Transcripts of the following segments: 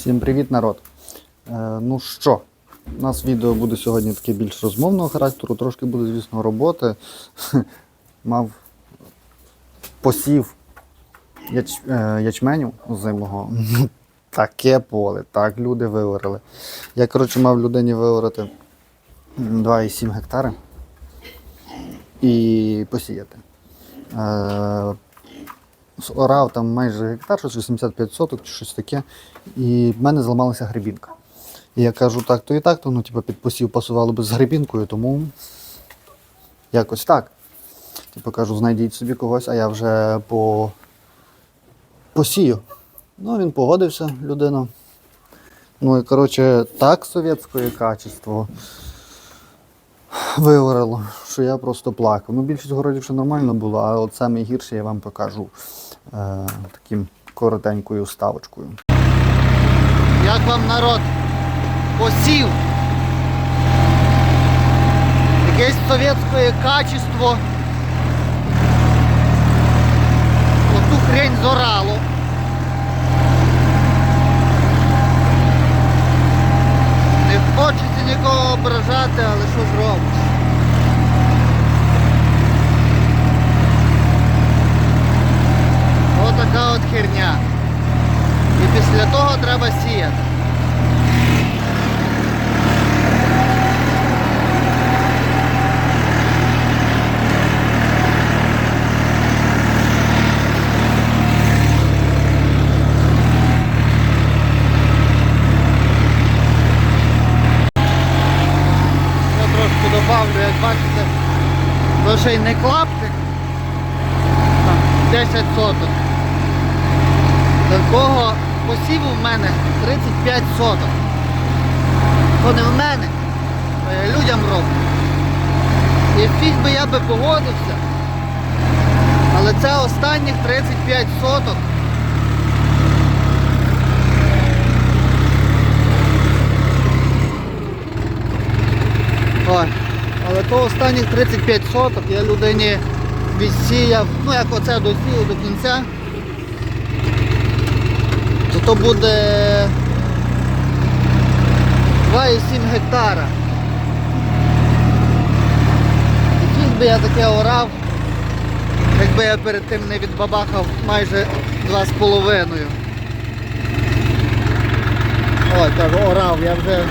Всім привіт, народ. Е, ну що, у нас відео буде сьогодні таке більш розмовного характеру, трошки буде, звісно, роботи. Мав посів яч, е, ячменю озимого. Ну, Таке поле, так люди виорали. Я, коротше, мав людині виорати м, 2,7 гектари і посіяти. Е, орав там майже гектар, щось 85 соток чи щось таке. І в мене зламалася грибінка. І я кажу, так, то і так, то ну, типу, під посів пасувало би з грибінкою, тому якось так. Типу кажу, знайдіть собі когось, а я вже по посію. Ну, він погодився, людина. Ну і коротше, так совєтське качество виорало, що я просто плакав. Ну, більшість городів ще нормально було, а от найгірше я вам покажу таким коротенькою ставочкою. Як вам народ посів? Якесь совєтське качество. Оту хрень зорало. Не хочеться нікого ображати, але що зробиш? Отака от херня. І після того треба сіяти. Добавлю, як бачите, то ще й не клаптик. Там 10 соток. Такого посіву в мене 35 соток. То не в мене, то я людям роблю. І фіг би я би погодився. Але це останніх 35 соток. Ой, але то останніх 35 соток я людині відсіяв, ну як оце досію до кінця, то буде 2,7 гектара. Фіг би я таке орав, якби я перед тим не відбабахав майже 2,5. Ой, кажу, орав, я вже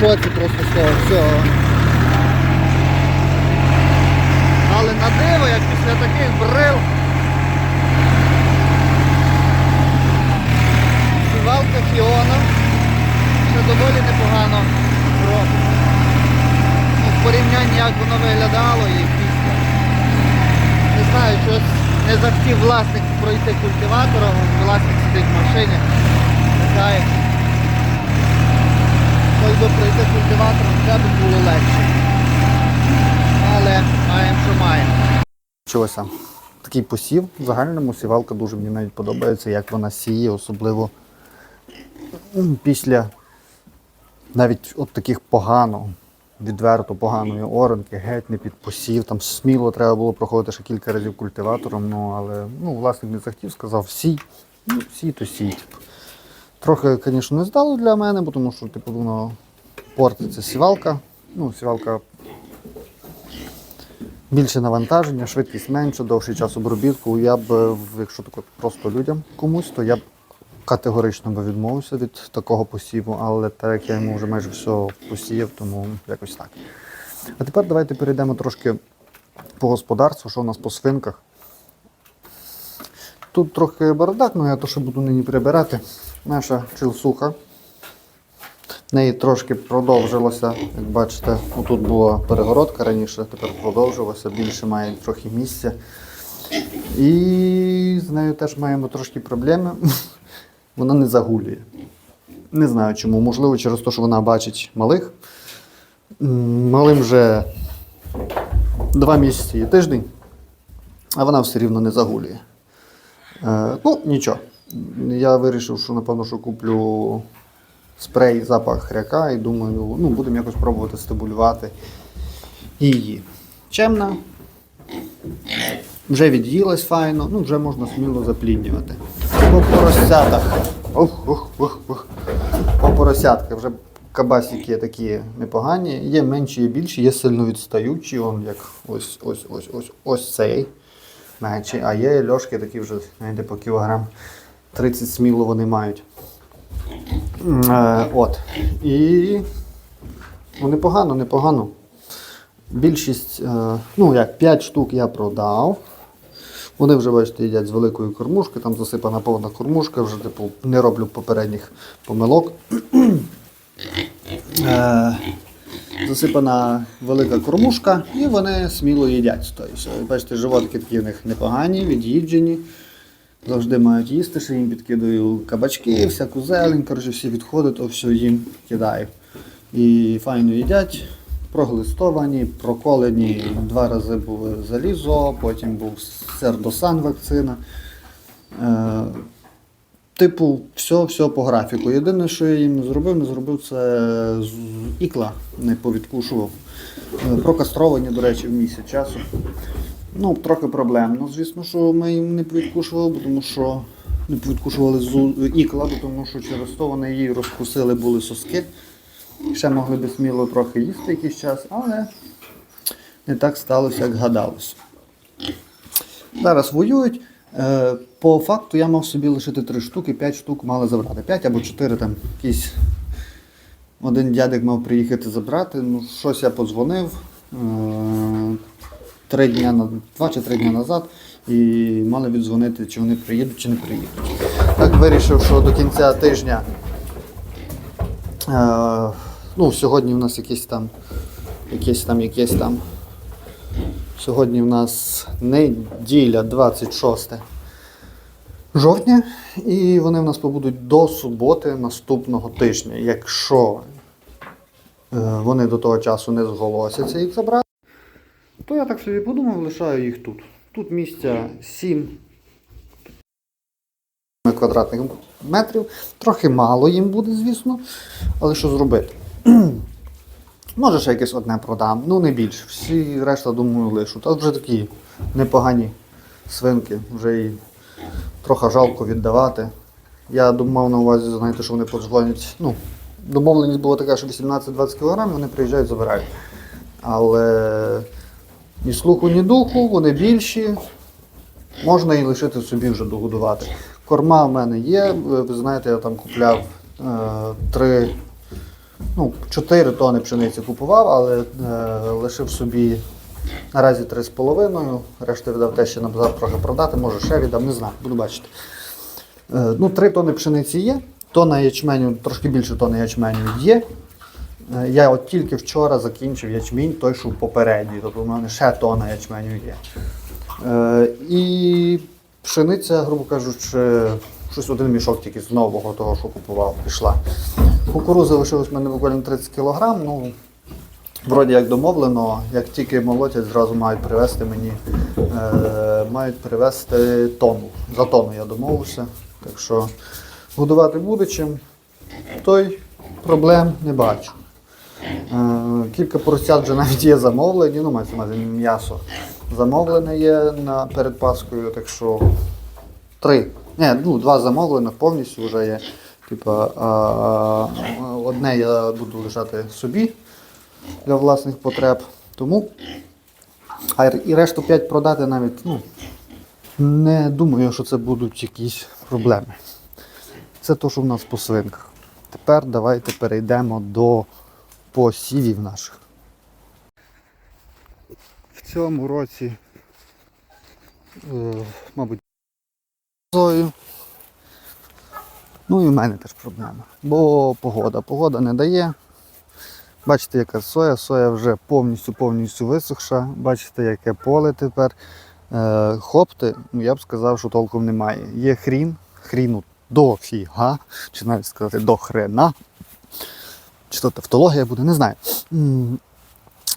шоці просто з всього. Але на диво, як після таких брил, Фіона ще доволі непогано робить. Ну, в порівнянні як воно виглядало і після. Не знаю, щось не захотів власник пройти культиватором, власник сидить в машині, нехай. Той би пройти культиватором, це б було легше. Але маємо, що маємо. Чогося. Такий посів. В загальному сівалка дуже мені навіть подобається, як вона сіє, особливо після навіть от таких погано, відверто поганої оранки, геть не під посів. Там сміло треба було проходити ще кілька разів культиватором, ну але ну, власник не захотів, сказав сій, ну сій, то сій. Типу. Трохи, звісно, не здало для мене, бо тому що типу, воно портиться сівалка. Ну, сівалка більше навантаження, швидкість менша, довший час обробітку. Я б, якщо так просто людям комусь, то я б категорично би відмовився від такого посіву, але так як я йому вже майже все посіяв, тому якось так. А тепер давайте перейдемо трошки по господарству, що у нас по свинках. Тут трохи бардак, але я то, що буду нині прибирати. Наша чилсуха. В неї трошки продовжилося, як бачите, тут була перегородка раніше, тепер продовжилося, більше має трохи місця. І з нею теж маємо трошки проблеми. Вона не загулює. Не знаю чому. Можливо, через те, що вона бачить малих. Малим вже два місяці і тиждень, а вона все рівно не загулює. Е, ну, нічого. Я вирішив, що напевно, що куплю спрей запах хряка і думаю, ну, будемо якось пробувати стимулювати її. Чемна, вже від'їлась файно, ну вже можна сміло запліднювати. по поросятах. Ух, ух, ух, ух. По поросятках. Вже кабасики такі непогані. Є менші, є більші, є сильно відстаючі. Вон як ось ось ось ось ось цей. Менший. А є льошки такі вже, знаєте, по кілограм 30 сміло вони мають. Е, от. І ну, непогано, непогано. Більшість, е, ну як 5 штук я продав. Вони вже, бачите, їдять з великої кормушки, там засипана повна кормушка, вже типу не роблю попередніх помилок. Е, засипана велика кормушка, і вони сміло їдять. Тобто, бачите, животики такі в них непогані, від'їджені. Завжди мають їсти, ще їм підкидаю кабачки, всяку зелень, коротше, всі відходи, то все їм кидаю. І файно їдять, проглистовані, проколені. Два рази було залізо, потім був сердосан вакцина. Е, Типу, все, все по графіку. Єдине, що я їм не зробив, не зробив це з ікла, не повідкушував. Е, Прокастровані, до речі, в місяць часу. Ну, трохи проблемно, звісно, що ми їм не повідкушували, тому що не повідкушували зу- ікла, тому що через то вони її розкусили були соски. Ще могли би сміло трохи їсти якийсь час, але не так сталося, як гадалося. Зараз воюють. Е, По факту я мав собі лишити три штуки, п'ять штук мали забрати. П'ять або чотири там якісь. Один дядик мав приїхати забрати. Ну, щось я подзвонив е, три дня на два чи три дні назад і мали віддзвонити, чи вони приїдуть, чи не приїдуть. Так вирішив, що до кінця тижня. Ну, сьогодні в нас якесь там, якесь там, якесь там. Сьогодні в нас неділя 26 жовтня, і вони в нас побудуть до суботи наступного тижня. Якщо е, вони до того часу не зголосяться їх забрати, то я так собі подумав, лишаю їх тут. Тут місця 7 квадратних метрів. Трохи мало їм буде, звісно, але що зробити? Може, ще якесь одне продам, ну не більше. Всі решта, думаю, лишу. Та вже такі непогані свинки, вже і трохи жалко віддавати. Я думав на увазі, знаєте, що вони подзвонять. Ну, домовленість була така, що 18-20 кг, вони приїжджають, забирають. Але ні слуху, ні духу, вони більші. Можна і лишити собі вже догодувати. Корма в мене є. Ви знаєте, я там купляв е, три, ну, 4 тони пшениці купував, але е, лишив собі наразі 3,5. Решту віддав те, що на базар трохи продати, може ще віддам, не знаю, буду бачити. Е, ну, 3 тони пшениці є, тонна ячменю, трошки більше тони ячменю є. Е, Я от тільки вчора закінчив ячмінь, той, що попередній, тобто в мене ще тонна ячменю є. Е, і пшениця, грубо кажучи, щось один мішок тільки з нового того, що купував, пішла. Кукурузи лишилось в мене буквально 30 кг. Ну, вроді як домовлено, як тільки молотять, зразу мають привезти мені, е, мають привезти тонну. За тонну я домовився. Так що годувати буде чим, той проблем не бачу. Е, Кілька поросят вже навіть є замовлені, ну мається м'ясо замовлене є на перед Паскою, так що три. Ні, ну два замовлених повністю вже є. Типа, одне я буду лишати собі для власних потреб. Тому а і решту 5 продати навіть ну, не думаю, що це будуть якісь проблеми. Це то, що в нас по свинках. Тепер давайте перейдемо до посівів наших. В цьому році, е, мабуть. Ну і в мене теж проблема. Бо погода. Погода не дає. Бачите, яка соя, соя вже повністю повністю висохша. Бачите, яке поле тепер. Е, хопти, ну я б сказав, що толком немає. Є хрін, хріну дофіга, чи навіть сказати до хрена. Чи то тавтологія буде, не знаю.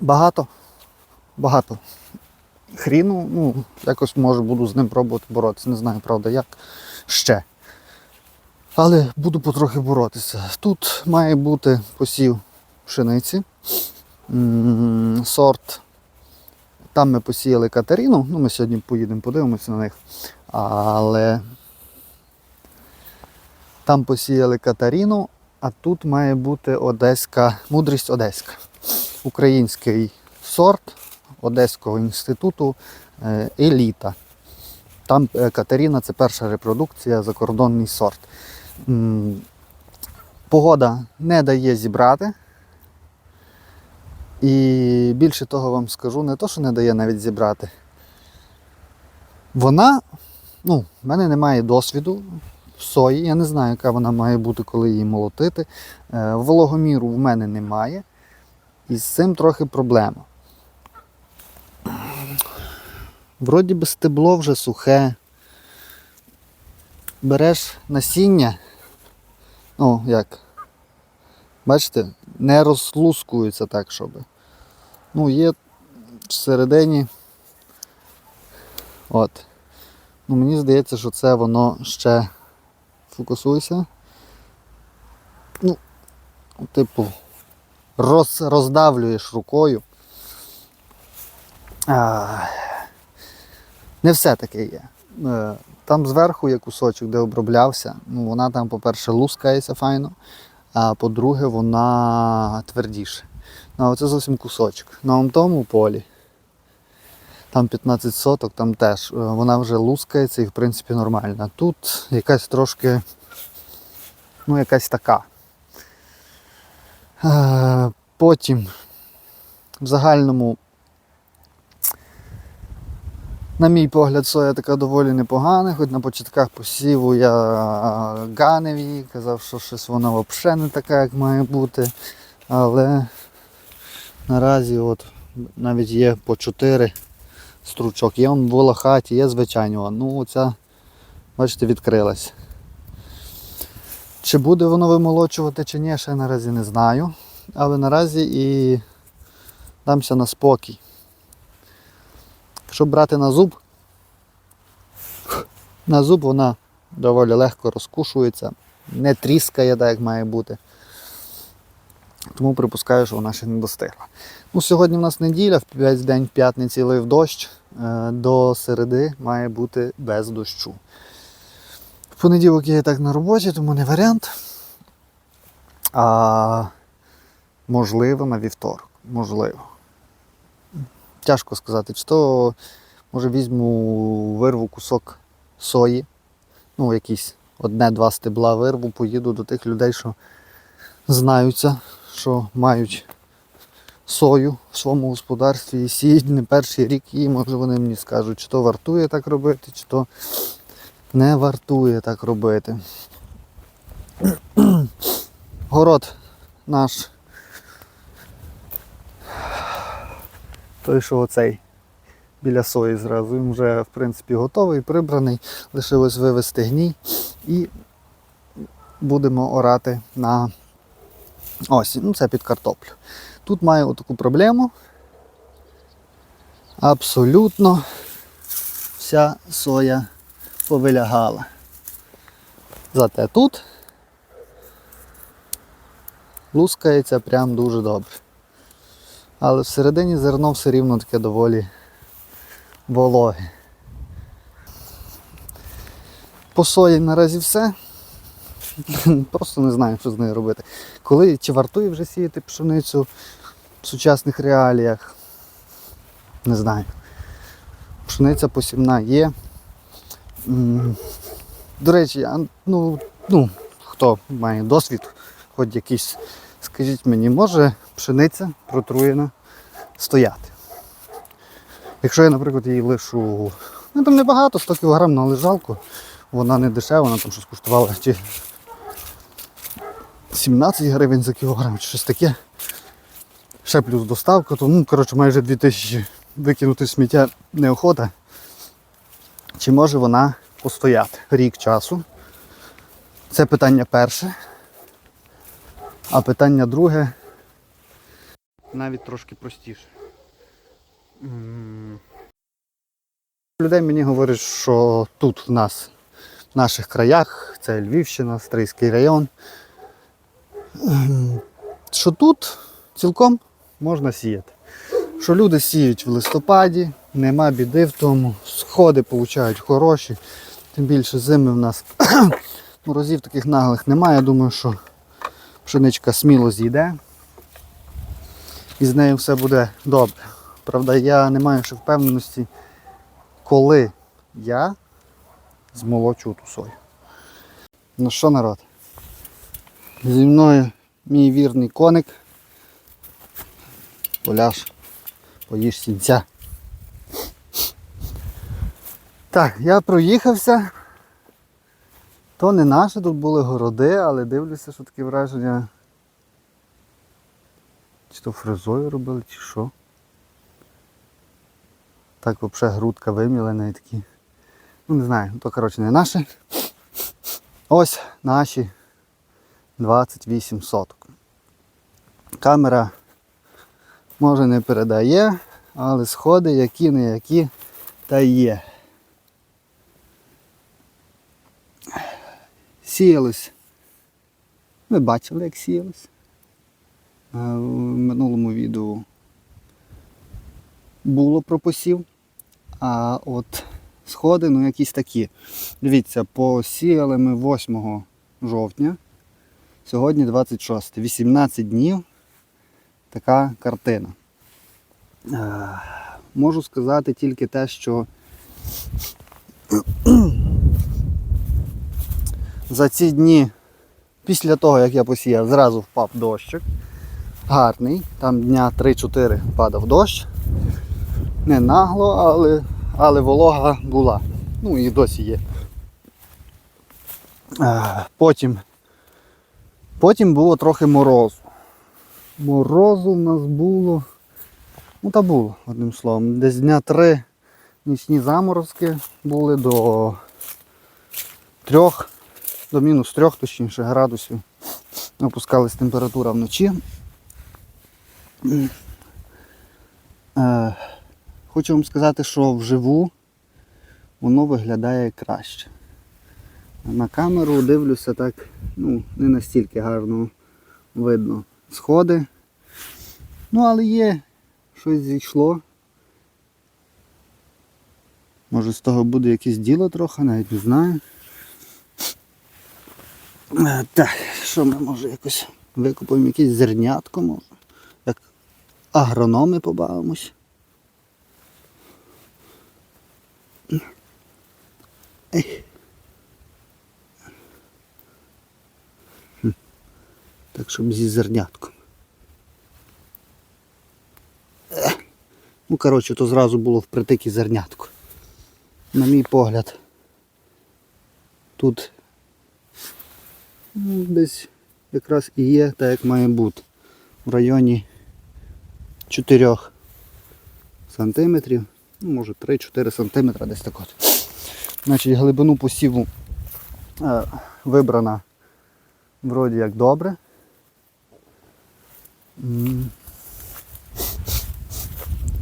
Багато, багато хріну, ну, якось може буду з ним пробувати боротися. Не знаю, правда, як ще. Але буду потрохи боротися. Тут має бути посів пшениці. Сорт. Там ми посіяли Катерину, ну ми сьогодні поїдемо, подивимося на них. Але Там посіяли Катаріну, а тут має бути Одеська, мудрість Одеська. Український сорт Одеського інституту е, еліта. Там е, Катерина це перша репродукція, закордонний сорт. Погода не дає зібрати. І більше того вам скажу, не то, що не дає навіть зібрати. Вона, ну, в мене немає досвіду в сої, я не знаю, яка вона має бути, коли її молотити. Е, Вологоміру в мене немає. І з цим трохи проблема. Вроді би стебло вже сухе. Береш насіння, ну як, бачите, не розлускується так, щоб. Ну, є всередині. От. Ну, мені здається, що це воно ще фокусуйся. Ну, типу, роз, роздавлюєш рукою. Не все таке є. Е, Там зверху є кусочок, де оброблявся. Ну, вона там, по-перше, лускається файно, а по-друге, вона твердіше. Ну, а це зовсім кусочок. На тому полі. Там 15 соток, там теж е, вона вже лускається і в принципі нормальна. Тут якась трошки, ну, якась така. Е, Потім в загальному, на мій погляд, соя така доволі непогана, хоч на початках посіву я ганив її, казав, що щось вона взагалі не така, як має бути. Але наразі от навіть є по 4 стручок. Є в волохаті, є звичайно. Ну оця, бачите, відкрилась. Чи буде воно вимолочувати чи ні, ще наразі не знаю. Але наразі і дамся на спокій. Якщо брати на зуб, на зуб вона доволі легко розкушується, не тріскає, так як має бути. Тому припускаю, що вона ще не достигла. Ну, сьогодні в нас неділя, в весь день п'ятниці лив дощ, е, до середи має бути без дощу. В понеділок я і так на роботі, тому не варіант. А можливо на вівторок. Можливо. Тяжко сказати, чи то може візьму вирву кусок сої, ну, якісь одне-два стебла вирву, поїду до тих людей, що знаються, що мають сою в своєму господарстві і сіють не перший рік, і може вони мені скажуть, чи то вартує так робити, чи то не вартує так робити. Город наш. Той, що оцей біля сої зразу, він вже в принципі готовий, прибраний, лишилось вивести гній і будемо орати на осінь. Ну, це під картоплю. Тут маю таку проблему. Абсолютно вся соя повилягала. Зате тут лускається прям дуже добре. Але всередині зерно все рівно таке доволі вологе. По сої наразі все. Просто не знаю, що з нею робити. Коли чи вартує вже сіяти пшеницю в сучасних реаліях? Не знаю. Пшениця посівна є. До речі, ну, ну, хто має досвід, хоч якийсь, скажіть мені, може пшениця протруєна стояти? Якщо я, наприклад, її лишу, ну там небагато, 100 кг на лежалку, вона не дешева, вона там щось коштувала чи 17 гривень за кілограм, чи щось таке. Ще плюс доставка, то ну, коротше, майже 2000 викинути сміття неохота. Чи може вона постояти рік часу? Це питання перше. А питання друге навіть трошки простіше. Людей мені говорять, що тут в нас, в наших краях, це Львівщина, Стрийський район, що тут цілком можна сіяти. Що люди сіють в листопаді, нема біди в тому, сходи получають хороші, тим більше зими в нас Морозів таких наглих немає. Я думаю, що пшеничка сміло зійде. І з нею все буде добре. Правда, я не маю ще впевненості, коли я змолочу ту сою. Ну що, народ? Зі мною мій вірний коник. Поляж, поїж сінця. Так, я проїхався. То не наше, тут були городи, але дивлюся, що таке враження. Чи то фрезою робили, чи що. Так взагалі грудка вимілена і такі. Ну не знаю, то коротше не наше. Ось наші 28 соток. Камера може не передає, але сходи які не які та є. Сіялось. Ви бачили, як сіялось. Е, В минулому відео було про посів. А от сходи, ну якісь такі. Дивіться, посіяли ми 8 жовтня. Сьогодні 26. 18 днів. Така картина. Е, Можу сказати тільки те, що за ці дні, після того, як я посіяв, зразу впав дощик. Гарний. Там дня 3-4 падав дощ. Не нагло, але, але волога була. Ну і досі є. Е, Потім, потім було трохи морозу. Морозу в нас було. Ну та було, одним словом. Десь дня три нічні заморозки були до трьох, до мінус трьох, точніше, градусів. Опускалась температура вночі. Е, Хочу вам сказати, що вживу воно виглядає краще. На камеру дивлюся так, ну, не настільки гарно видно сходи. Ну, але є, щось зійшло. Може з того буде якесь діло трохи, навіть не знаю. Е, Так, що ми може якось викупимо якесь зернятко, може. Як агрономи побавимось. Так, щоб зі зернятком. Ну, коротше, то зразу було впритик і зернятко. На мій погляд. Тут ну, десь якраз і є так, як має бути. В районі 4 сантиметрів, ну, може 3-4 сантиметра десь так от. Значить, глибину посіву е, вибрана вроді як добре.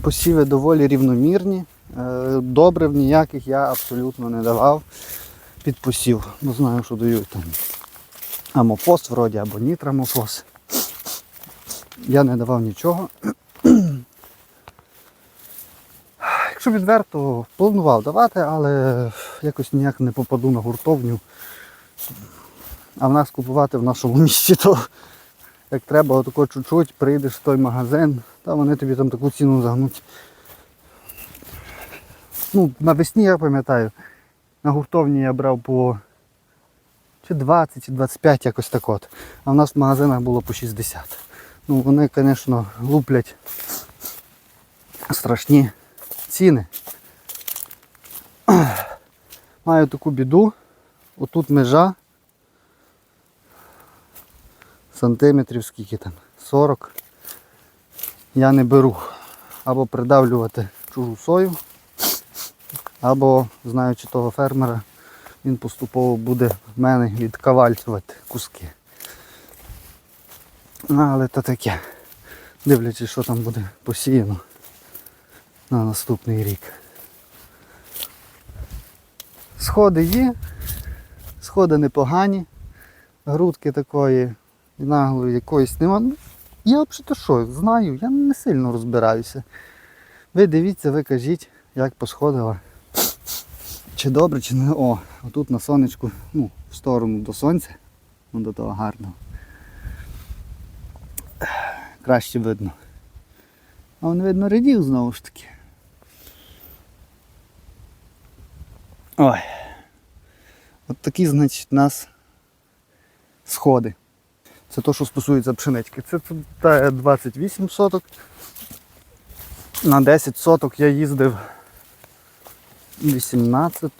Посіви доволі рівномірні. Е, Добрив ніяких я абсолютно не давав під посів. Ну знаю, що дають там амофос вроді або нітрамофос. Я не давав нічого. Якщо відверто, планував давати, але якось ніяк не попаду на гуртовню. А в нас купувати в нашому місті, то як треба отако чуть-чуть, прийдеш в той магазин, та вони тобі там таку ціну загнуть. Ну, навесні я пам'ятаю, на гуртовні я брав по чи 20, чи 25 якось так от. А в нас в магазинах було по 60. Ну вони, звісно, луплять страшні ціни. Маю таку біду. Отут межа. Сантиметрів скільки там? 40. Я не беру. Або придавлювати чужу сою, або, знаючи того фермера, він поступово буде в мене відкавальцювати куски. Ну, але то таке. Дивлячись, що там буде посіяно на наступний рік. Сходи є, сходи непогані, грудки такої наглої якоїсь нема. Ну, Я взагалі що, знаю, я не сильно розбираюся. Ви дивіться, ви кажіть, як посходила. Чи добре, чи не. О, отут на сонечку, ну, в сторону до сонця, ну, до того гарного. Краще видно. А вон видно рядів знову ж таки. Ой. От такі, значить, у нас сходи. Це то, що стосується пшенички. Це та 28 соток. На 10 соток я їздив 18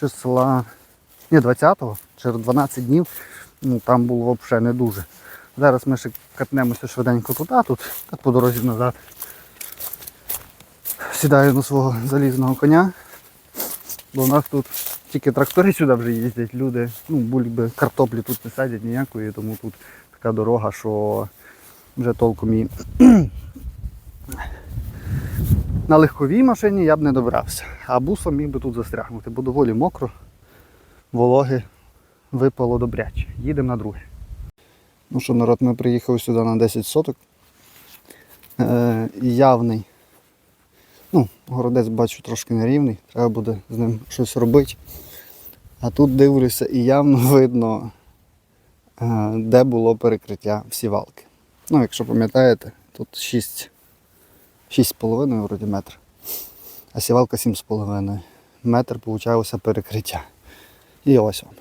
числа. Ні, 20-го, через 12 днів. Ну, там було взагалі не дуже. Зараз ми ще катнемося швиденько туди, тут, так по дорозі назад. Сідаю на свого залізного коня. Бо у нас тут тільки трактори сюди вже їздять, люди, ну, бульби, картоплі тут не садять ніякої, тому тут така дорога, що вже толком і на легковій машині я б не добрався. А бусом міг би тут застрягнути, бо доволі мокро, вологи випало добряче. Їдемо на друге. Ну що, народ, ми приїхали сюди на 10 соток. Е, явний. Ну, городець бачу трошки нерівний, треба буде з ним щось робити. А тут дивлюся і явно видно, е, де було перекриття всівалки. Ну, якщо пам'ятаєте, тут 6, 6,5 вроді метр, а сівалка 7,5. Метр получалося перекриття. І ось вам.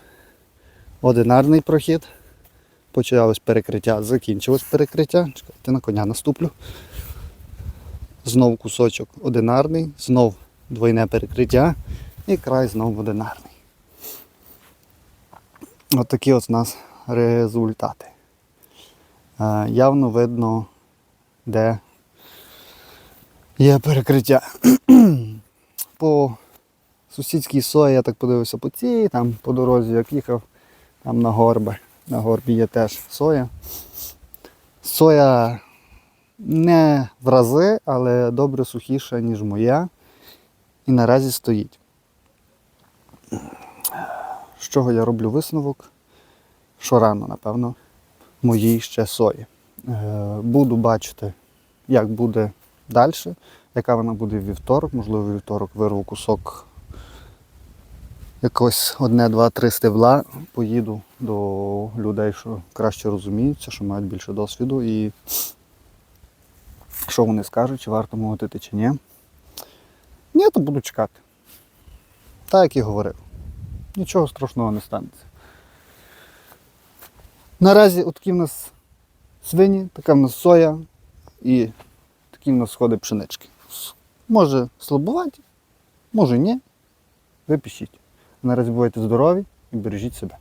Одинарний прохід. Почалось перекриття, закінчилось перекриття. Чекайте, на коня наступлю. Знов кусочок одинарний, знов двойне перекриття і край знов одинарний. От такі от у нас результати. Е, явно видно, де є перекриття. по сусідській сої я так подивився по цій, там по дорозі, як їхав, там на горби. На горбі є теж соя. Соя не в рази, але добре сухіша, ніж моя. І наразі стоїть. З чого я роблю висновок? Що рано, напевно, моїй ще сої. Е, Буду бачити, як буде далі, яка вона буде в вівторок. Можливо, в вівторок вирву кусок якось одне, два, три стебла. Поїду до людей, що краще розуміються, що мають більше досвіду. І що вони скажуть, чи варто молотити, чи ні. Ні, то буду чекати. Так, як і говорив. Нічого страшного не станеться. Наразі от такі в нас свині, така в нас соя і нас сходи пшенички. Може слабувати, може ні. Ви пишіть. Наразі бувайте здорові і бережіть себе.